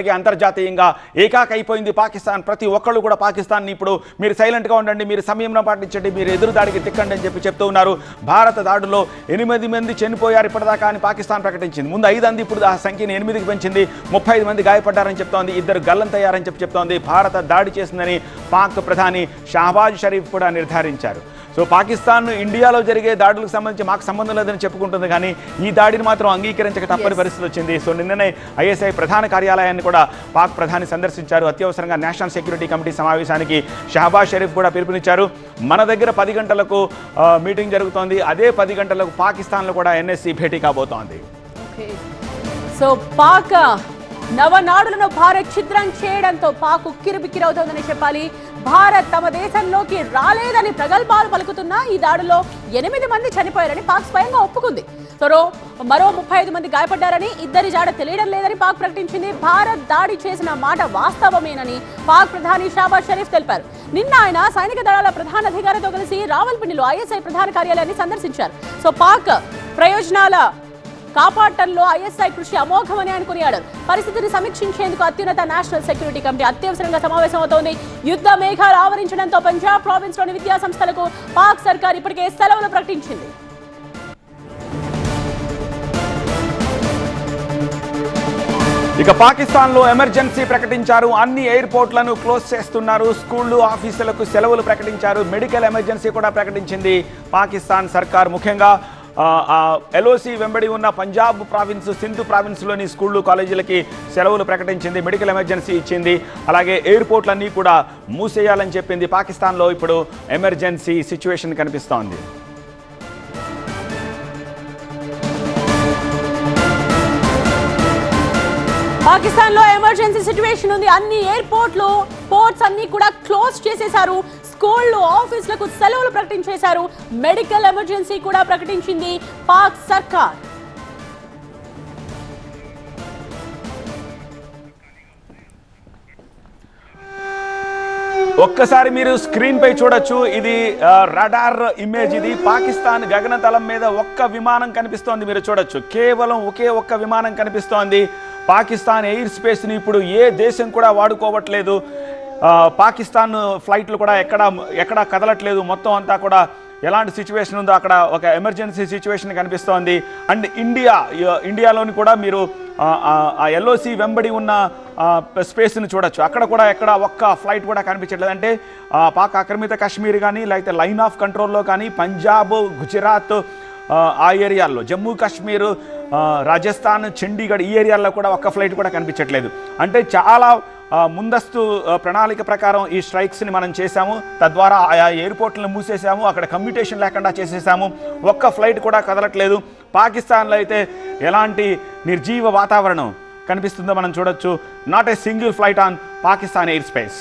అంతర్జాతీయంగా ఏకాకైపోయింది పాకిస్తాన్. ప్రతి ఒక్కళ్ళు కూడా పాకిస్తాన్ ఇప్పుడు మీరు సైలెంట్గా ఉండండి మీరు సమయంలో పాటించండి మీరు ఎదురు దాడికి తిక్కండి అని చెప్పి చెప్తూ ఉన్నారు. భారత దాడులో ఎనిమిది మంది చనిపోయారు ఇప్పటిదాకా అని పాకిస్తాన్ ప్రకటించింది. ముందు ఐదు అంది ఇప్పుడు ఆ సంఖ్యను ఎనిమిదికి పెంచింది. ముప్పై ఐదు మంది గాయపడ్డారని చెప్తోంది. ఇద్దరు గల్లంతయ్యారని చెప్పి చెప్తోంది. భారత దాడి చేసిందని పాక్ ప్రధాని షహబాజ్ షరీఫ్ కూడా నిర్ధారించారు. సో పాకిస్తాన్ ఇండియాలో జరిగే దాడులకు సంబంధించి మాకు సంబంధం లేదని చెప్పుకుంటుంది కానీ ఈ దాడిని మాత్రం అంగీకరించక తప్పని. పరిస్థితి వచ్చింది. సో నిన్ననే ఐఎస్ఐ ప్రధాన కార్యాలయాన్ని కూడా పాక్ ప్రధాని సందర్శించారు. అత్యవసరంగా నేషనల్ సెక్యూరిటీ కమిటీ సమావేశానికి షహబాజ్ షరీఫ్ కూడా పిలుపునిచ్చారు. మన దగ్గర పది గంటలకు మీటింగ్ జరుగుతోంది. అదే పది గంటలకు పాకిస్తాన్లో కూడా ఎన్ఎస్సి భేటీ కాబోతోంది. సో పాక్ నవనాడులను భారత్ ఛిద్రం చేయడంతో పాక్ ఉక్కిరిబిక్కిరవుతోందని చెప్పాలి. భారత్ తమ దేశంలోకి రాలేదని ప్రగల్భాలు పలుకుతున్నా ఈ దాడిలో ఎనిమిది మంది చనిపోయారని పాక్ స్వయంగా ఒప్పుకుంది. త్వరో మరో ముప్పై ఐదు మంది గాయపడ్డారని ఇద్దరి జాడ తెలియడం లేదని పాక్ ప్రకటించింది. భారత్ దాడి చేసిన మాట వాస్తవమేనని పాక్ ప్రధాని షాబాజ్ షరీఫ్ తెలిపారు. నిన్న ఆయన సైనిక దళాల ప్రధాన అధికారితో కలిసి రావల్పిండిలో ఐఎస్ఐ ప్రధాన కార్యాలయాన్ని సందర్శించారు. సో పాక్ ప్రయోజనాల కాపాడటంలో ఐఎస్ఐ కృషి అమోఘమని ఆయన కొనియాడారు పరిస్థితిని సమీక్షించేందుకు అత్యున్నత నేషనల్ సెక్యూరిటీ కమిటీ అత్యవసరంగా సమావేశమవుతోంది. యుద్ధ మేఘాలు ఆవరించడంతో పంజాబ్ ప్రావిన్స్లోని విద్యా సంస్థలకు పాక్ సర్కార్ ఇప్పటికే సెలవులు ప్రకటించింది. ఇక పాకిస్తాన్లో ఎమర్జెన్సీ ప్రకటించారు. అన్ని ఎయిర్పోర్ట్లను క్లోజ్ చేస్తున్నారు. స్కూళ్ళు ఆఫీసులకు సెలవులు ప్రకటించారు. మెడికల్ ఎమర్జెన్సీ కూడా ప్రకటించింది పాకిస్తాన్ సర్కార్ ముఖ్యంగా. ఎల్ఓసి వెంబడి ఉన్న పంజాబ్ ప్రావిన్స్ సింధు ప్రావిన్స్లోని స్కూళ్ళు కాలేజీలకి సెలవులు ప్రకటించింది మెడికల్ ఎమర్జెన్సీ ఇచ్చింది అలాగే ఎయిర్పోర్ట్లన్నీ కూడా మూసేయాలని చెప్పింది పాకిస్తాన్లో ఇప్పుడు ఎమర్జెన్సీ సిచ్యువేషన్ కనిపిస్తోంది. పాకిస్తాన్లో ఎమర్జెన్సీ సిచ్యువేషన్ ఉంది. అన్ని ఎయిర్పోర్ట్లు పోర్ట్స్ అన్ని కూడా క్లోజ్ చేసేశారు స్కూళ్ళు ఆఫీసులకు సెలవులు ప్రకటించేశారు. మెడికల్ ఎమర్జెన్సీ కూడా ప్రకటించింది పాక్ సర్కార్. ఒక్కసారి మీరు స్క్రీన్ పై చూడొచ్చు. ఇది రడార్ ఇమేజ్. ఇది పాకిస్తాన్ గగనతలం మీద ఒక్క విమానం కనిపిస్తోంది. మీరు చూడొచ్చు. కేవలం ఒకే ఒక్క విమానం కనిపిస్తోంది. పాకిస్తాన్ ఎయిర్ స్పేస్ని ఇప్పుడు ఏ దేశం కూడా వాడుకోవట్లేదు. పాకిస్తాన్ ఫ్లైట్లు కూడా ఎక్కడ ఎక్కడ కదలట్లేదు. మొత్తం అంతా కూడా ఎలాంటి సిచ్యువేషన్ ఉందో అక్కడ ఒక ఎమర్జెన్సీ సిచ్యువేషన్ కనిపిస్తోంది. అండ్ ఇండియా ఇండియాలోని కూడా మీరు ఆ- ఎల్ఓసి వెంబడి ఉన్న స్పేస్ని చూడొచ్చు. అక్కడ కూడా ఎక్కడ ఒక్క ఫ్లైట్ కూడా కనిపించట్లేదు. అంటే పాక్ ఆక్రమిత కాశ్మీర్ కానీ లేకపోతే లైన్ ఆఫ్ కంట్రోల్లో కానీ పంజాబ్ గుజరాత్ ఆ, ఏరియాల్లో జమ్మూ కాశ్మీర్ రాజస్థాన్ చండీగఢ్ ఈ ఏరియాల్లో కూడా ఒక్క ఫ్లైట్ కూడా కనిపించట్లేదు. అంటే చాలా ముందస్తు ప్రణాళిక ప్రకారం ఈ స్ట్రైక్స్ని మనం చేశాము. తద్వారా ఆయా ఎయిర్పోర్ట్లను మూసేశాము. అక్కడ కమ్యూటేషన్ లేకుండా చేసేసాము ఒక్క ఫ్లైట్ కూడా కదలట్లేదు. పాకిస్తాన్లో అయితే ఎలాంటి నిర్జీవ వాతావరణం కనిపిస్తుందో మనం చూడొచ్చు. Not a single flight on Pakistan air space